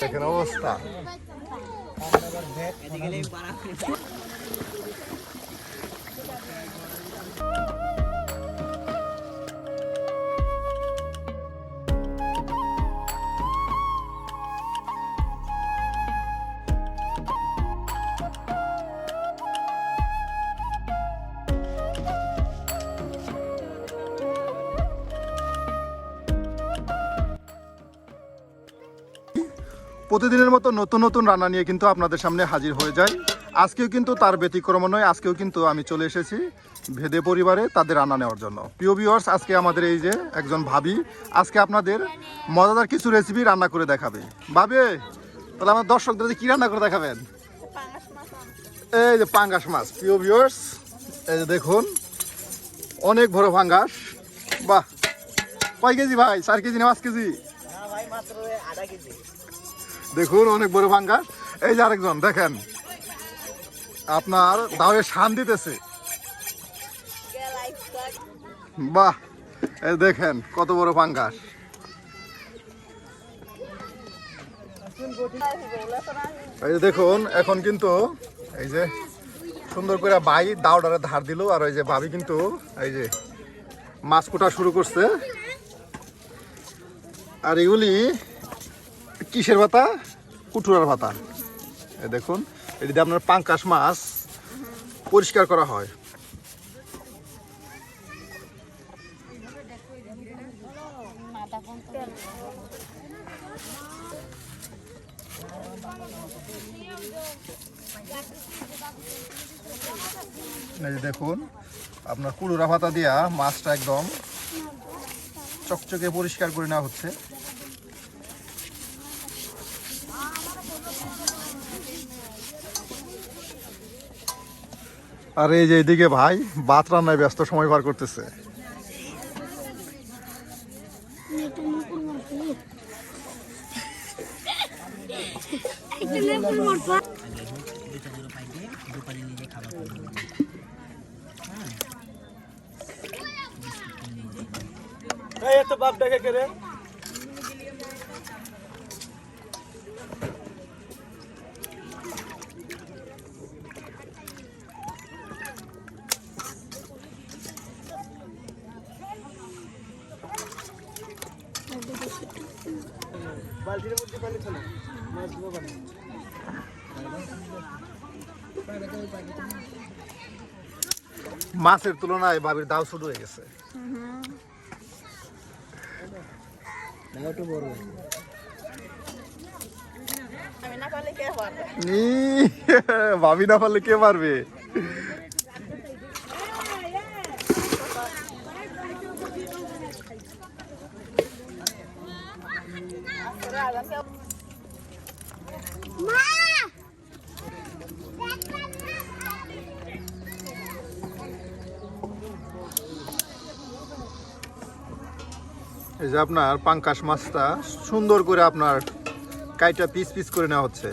দেখেন অবস্থা। প্রতিদিনের মতো নতুন নতুন রান্না নিয়ে কিন্তু আপনাদের সামনে হাজির হয়ে যায়। আজকেও কিন্তু তার ব্যতিক্রম নয়, আজকেও কিন্তু আমি চলে এসেছি ভেদে পরিবারে তাদের রান্না নেওয়ার জন্য। প্রিয় ভিউয়ার্স আজকে আমাদের এই যে একজন ভাবি, আজকে আপনাদের মজাদার কিছু রেসিপি রান্না করে দেখাবে। ভাবে, তাহলে আমার দর্শকদের কি রান্না করে দেখাবেন? এই যে পাঙ্গাস মাছ। প্রিয় ভিউয়ার্স এই যে দেখুন, অনেক বড় পাঙ্গাস। বাহ! কয় কেজি ভাই? চার কেজি না পাঁচ কেজি। দেখুন, অনেক বড় ভাঙ্গাস এই যে আরেকজন, দেখেন। আপনার দাওয়ে শান দিতেছে। বাহ, এই দেখেন, কত বড় পাঙ্গাস এই দেখুন, এখন কিন্তু এই যে সুন্দর করে বাই দাওডারে ধার দিল, আর ওই যে ভাবি কিন্তু এই যে মাছ কোটা শুরু করছে। আর এগুলি কিসের ভাতা? কুটুরার ভাতা। দেখুন, এটি দিয়ে আপনার পাঙ্কাশ মাছ পরিষ্কার করা হয়। দেখুন, আপনার কুড়ুরা ভাতা দিয়া মাছটা একদম চকচকে পরিষ্কার করে নেওয়া হচ্ছে। আর এই যে এদিকে ভাই, ভাত রান্নায় ব্যস্ত সময় পার করতেছে। বাপ ডেকে কে রে? মাছের তুলনায় বাবির দাও ছোট হয়ে গেছে। বড় না পারলে কে পারবে? ই, ভাবি না পারলে কে পারবে এই যে আপনার পাঙ্কাশ মাছটা সুন্দর করে আপনার কাইটা পিস পিস করে নেওয়া হচ্ছে।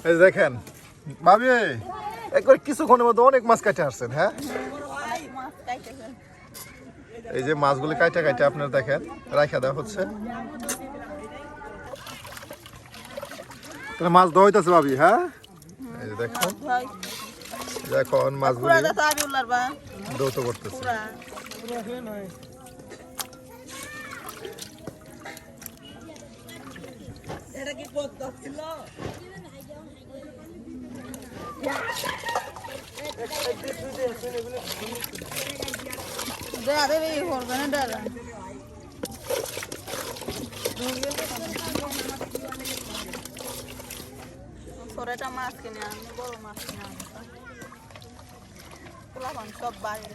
এই যে দেখেন ভাবি একবার কিছুক্ষণের মধ্যে অনেক মাছ কাটে আসছেন হ্যাঁ? এই যে মাছগুলি কাইটা কাইটা আপনার দেখেন রাখা দেওয়া হচ্ছে। তাহলে মাছ দেওয়া হইতেছে ভাবি হ্যাঁ? এই যে দেখুন এখন মাছগুলি দৌত করতেছে। এটা কি দেখা দেবে করবে না দাদা ছোটটা মাছ কিনে আনি মাছ কিনে সব বাড়ি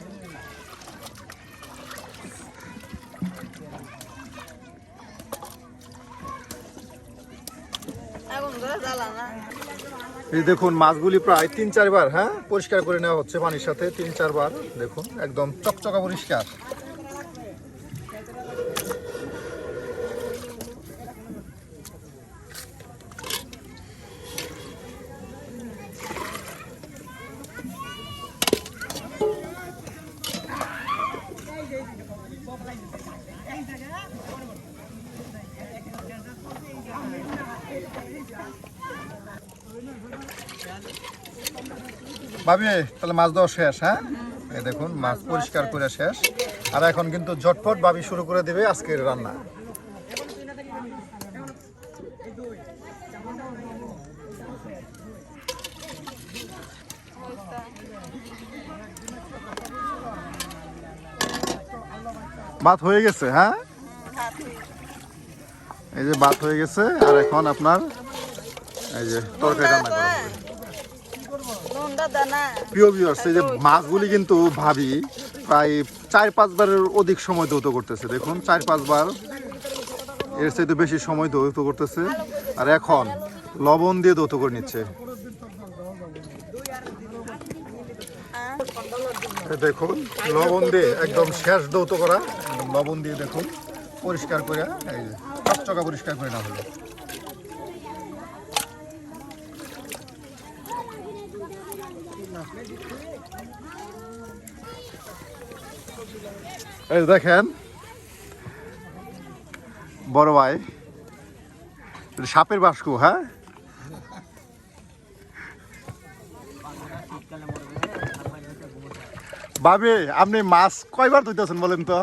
এখন ধরে জ্বালা না। এই দেখুন, মাছগুলি প্রায় তিন, চারবার হ্যাঁ পরিষ্কার করে নেওয়া হচ্ছে পানির সাথে। তিন, চারবার, দেখুন, একদম চকচকা পরিষ্কার। ভাবি, তাহলে মাছ দেওয়া শেষ হ্যাঁ? এই দেখুন, মাছ পরিষ্কার করে শেষ। আর এখন কিন্তু ঝটপট ভাবি শুরু করে দেবে আজকের রান্না। ভাত হয়ে গেছে হ্যাঁ? এই যে ভাত হয়ে গেছে, আর এখন আপনার এই যে তরকারি রান্না করা প্রিয় ভিউয়ার্স এই যে মাছগুলি কিন্তু ভাবি প্রায় চার পাঁচবারের অধিক সময় দৌত করতেছে। দেখুন চার পাঁচবার এর চাইতে বেশি সময় দৌত করতেছে। আর এখন লবণ দিয়ে দৌত করে নিচ্ছে। দেখুন লবণ দিয়ে একদম শেষ দৌত করা। লবণ দিয়ে দেখুন পরিষ্কার করে এই যে পরিষ্কার করে না হলো। এই দেখেন, বড় ভাই সাপের বাস্কু হ্যাঁ? বাবে আপনি মাছ কয়বার ধুইতেছেন বলেন তো?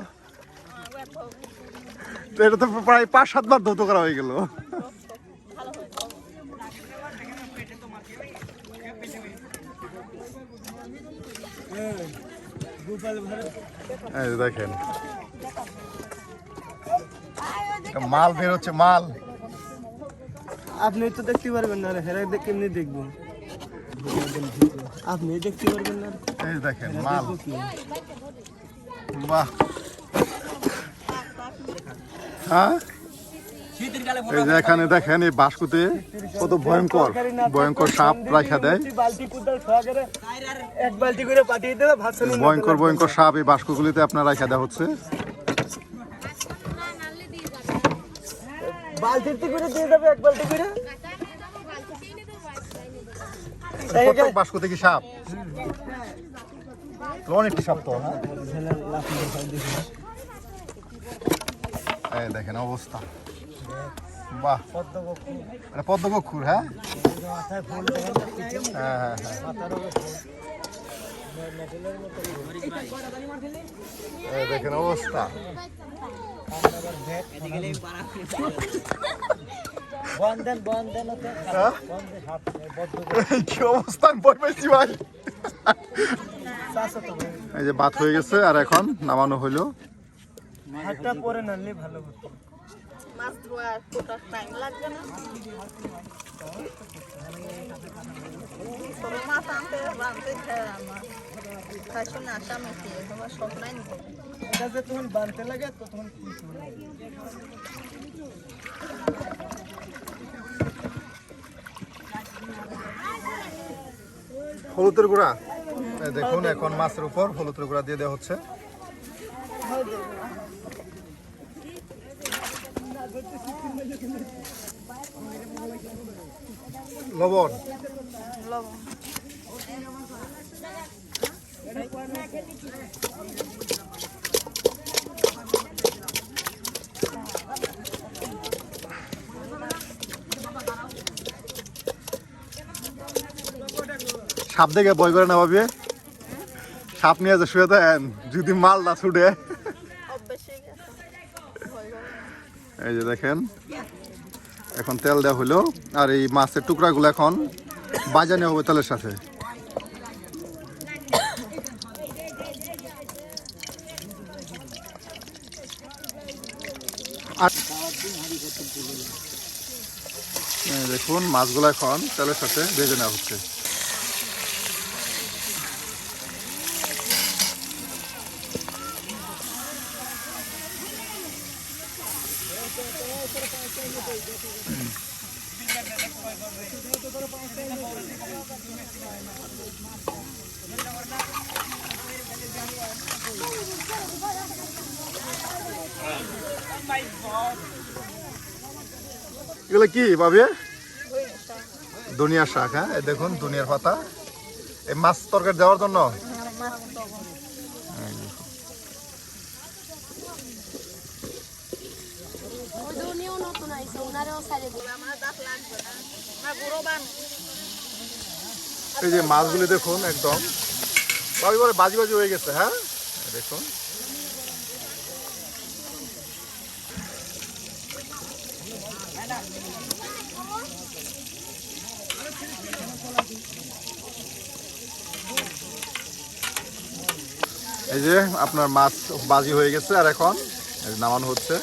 এটা তো প্রায় পাঁচ সাতবার ধৌত করা হয়ে গেল। এই যে দেখেন। এটা মাল বের হচ্ছে মাল। আপনি তো দেখতে পারবেন না রে হেরা দেখ কেমনি দেখব? আপনি দেখতে পারবেন না এই যে দেখেন মাল। বাহ। হ্যাঁ? এই যে এখানে দেখেন এই বাস্কুতে কত ভয়ঙ্কর ভয়ঙ্কর সাপ রাখা দেয়। ভয়ঙ্কর ভয়ঙ্কর সাপ এই বাস্কগুলিতে আপনার রাখা দেওয়া হচ্ছে। বালতিতে করে দিয়ে দেবে এক বালতি করে। প্রত্যেক বাস্কতে কি সাপ? অনেকটি সাপ তো দেখেন অবস্থা। বাহ। পদ্মকক্ষুর হ্যাঁ? হ্যাঁ হ্যাঁ হ্যাঁ। দেখেন অবস্থা। হ্যাঁ? কি ভাই। এই যে ভাত হয়ে গেছে আর এখন নামানো হইল হাতটা পরে নালে ভালো মাছ ধোয়া কোটা টাইম লাগবে না। মাছ আনতে বানতে খায় আমার খাইছো না আশা মেখে তোমার সব নাই নিতে এটা যে তখন বানতে লাগে তখন হলুদের গুঁড়া? দেখুন এখন মাছের উপর হলুদের গুঁড়া দিয়ে দেওয়া হচ্ছে। লবণ। সাপ দেখে বই করে না ভাবি? সাপ নিয়ে যে শুয়ে দেন যদি মাল না ছুটে অভ্যেস হয়ে গেছে ভয় করে না। এই যে দেখেন। এখন তেল দেওয়া হলো, আর এই মাছের টুকরাগুলো এখন বাজানো হবে তেলের সাথে। দেখুন, মাছগুলো এখন তেলের সাথে ভেজে নেওয়া হচ্ছে এগুলো কি, ভাবি? দুনিয়ার শাক হ্যাঁ? দেখুন, দুনিয়ার পাতা। এই মাছ তরকারি দেওয়ার জন্য? এই যে মাছগুলি দেখুন, একদম। বাজি বাজি হয়ে গেছে হ্যাঁ? দেখুন। এই যে আপনার মাছ বাজি হয়ে গেছে আর এখন নামানো হচ্ছে।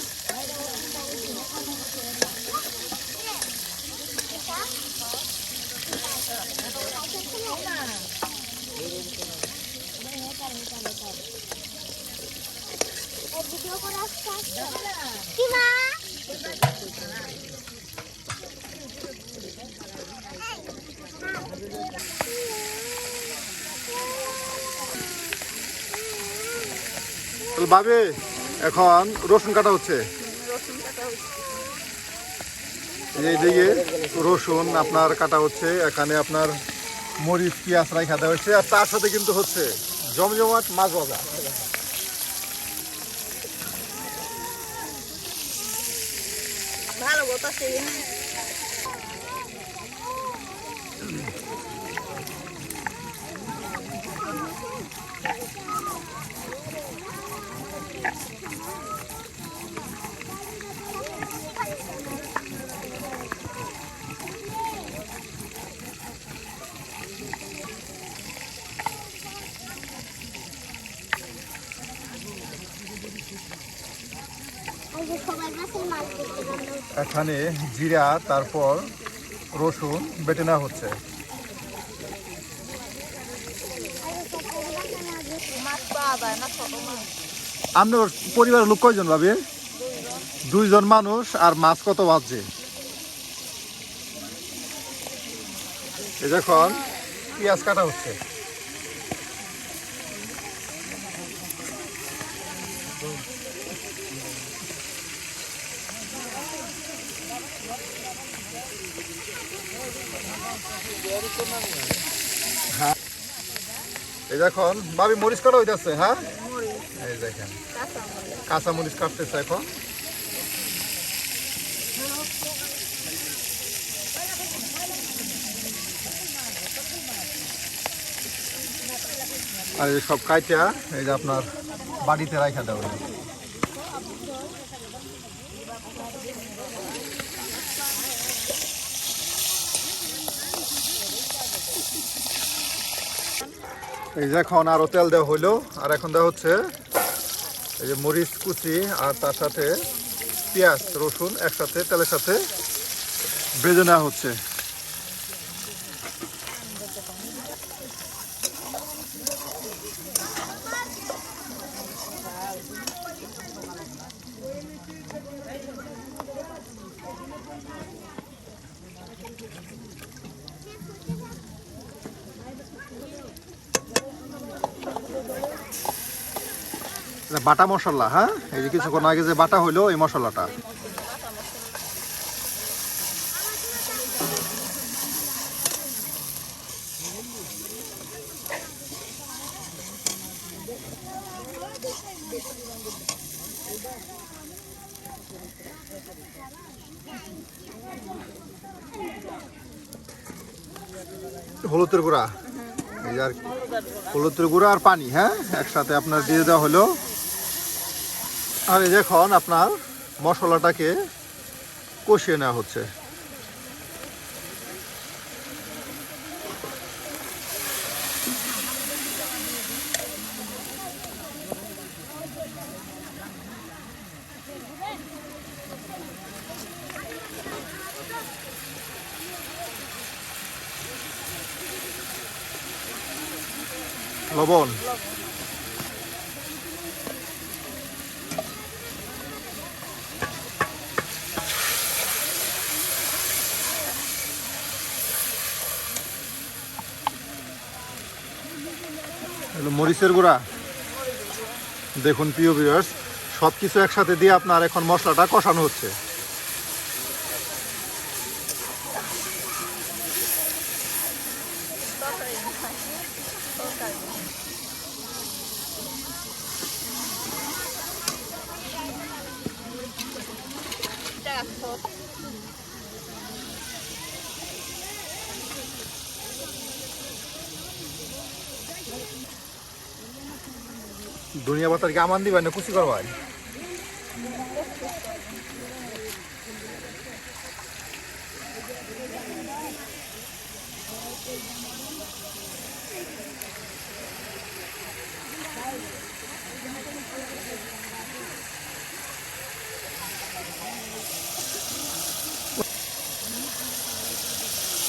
কি মা? ভাবি এখন রসুন কাটা হচ্ছে। এইদিকে রসুন আপনার কাটা হচ্ছে, এখানে আপনার মরিচ, পেঁয়াজ রাখা দেওয়া হচ্ছে আর তার সাথে কিন্তু হচ্ছে জমজমাট মাছ ভাজা কথা সেই ওই যে সবাই মাছের মাছ দেখতে গেল এখানে জিরা, তারপর রসুন বেটে নেওয়া হচ্ছে। আপনার পরিবারের লোক কয়জন ভাবি? দুইজন মানুষ আর মাছ কত বাজছে? এই যখন পেঁয়াজ কাটা হচ্ছে। হ্যাঁ। এই দেখুন, ভাবি মরিচ কাটা হইতেছে হ্যাঁ এই দেখেন, কাঁচা মরিচ কাটতেছে এখন আর সব কাইটা, এই যে আপনার বাড়িতে রাখা দেওয়া এই যে এখন আরও তেল দেওয়া হইল, আর এখন দেওয়া হচ্ছে এই যে মরিচ কুচি আর তার সাথে পেঁয়াজ, রসুন একসাথে, তেলের সাথে বেজে নেওয়া হচ্ছে। বাটা মশলা হ্যাঁ? এই যে কিছুক্ষণ আগে যে বাটা হইল, এই মশলাটা। হলুদের গুঁড়া। হলুদের গুঁড়া আর পানি হ্যাঁ? একসাথে আপনার দিয়ে দেওয়া হলো। আর এই দেখুন আপনার মশলাটাকে কষিয়ে নেওয়া হচ্ছে। লবণ। মরিচের গুঁড়া দেখুন প্রিয় ভিউয়ার্স সব কিছু একসাথে দিয়ে আপনার এখন মশলাটা কষানো হচ্ছে Yeah. দুনিয়া পাতার আমান দিবেন না কুচি করবাই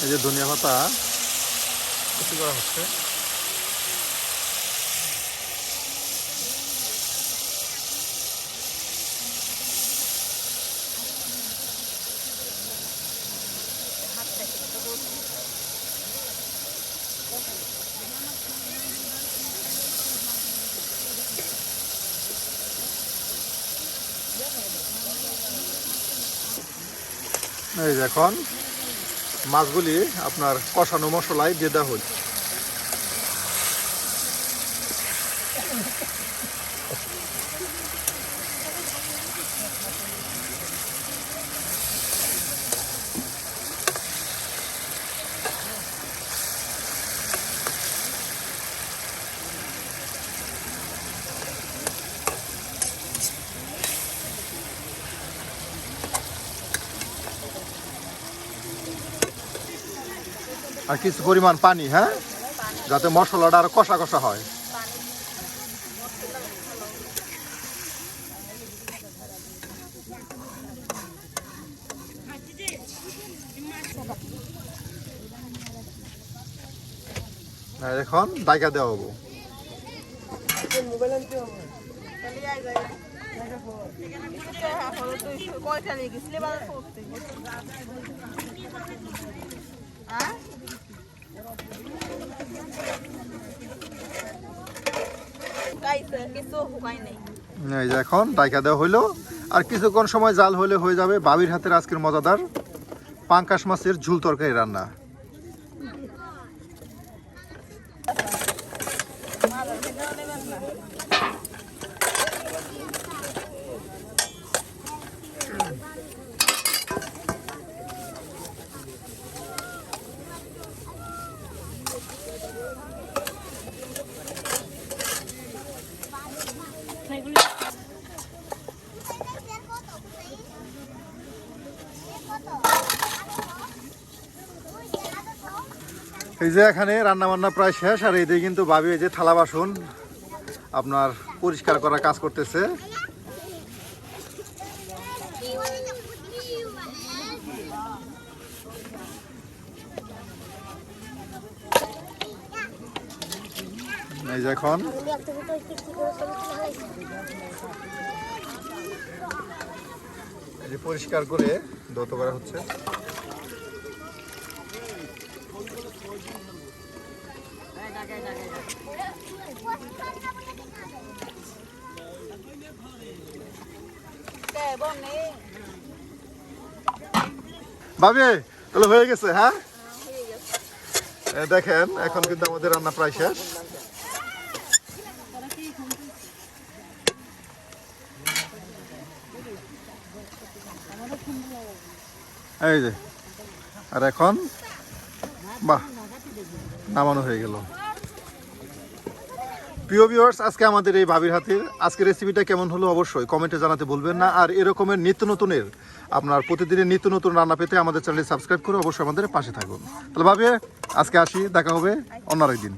এই যে ধনিয়া পাতা কুচি করা হচ্ছে। এই দেখুন মাছগুলি আপনার কষানো মশলায় দেওয়া হচ্ছে। আর কিছু পরিমাণ পানি হ্যাঁ? যাতে মশলাটা আর কষা কষা হয়। এখন দাইকা দেওয়া হব। কয়টা নিয়ে গেছিলি? এই যে এখন দাইকা দেওয়া হইল। আর কিছুক্ষণ সময় জাল হলে হয়ে যাবে বাবির হাতের আজকের মজাদার পাঙ্কাশ মাছের ঝুল তরকারি রান্না। এই যে এখানে রান্না বান্না প্রায় শেষ, আর এই দিয়ে কিন্তু ভাবি এই যে থালা বাসন আপনার পরিষ্কার করার কাজ করতেছে। এই যে এখন পরিষ্কার করে দত করা হচ্ছে কে বনে ভাবি, তাহলে হয়ে গেছে হ্যাঁ? দেখেন, এখন কিন্তু আমাদের রান্না প্রায় শেষ। এই যে, আর এখন, বাহ, নামানো হয়ে গেল। প্রিয় ভিউয়ার্স আজকে আমাদের এই ভাবির হাতের আজকে রেসিপিটা কেমন হলো অবশ্যই কমেন্টে জানাতে বলবেন না। আর এরকমের নিত্য নতুনের, আপনার প্রতিদিনের নিত্য নতুন রান্না পেতে আমাদের চ্যানেল সাবস্ক্রাইব করে অবশ্যই আমাদের পাশে থাকুন। তাহলে ভাবি, আজকে আসি, দেখা হবে অন্য আরেকদিন।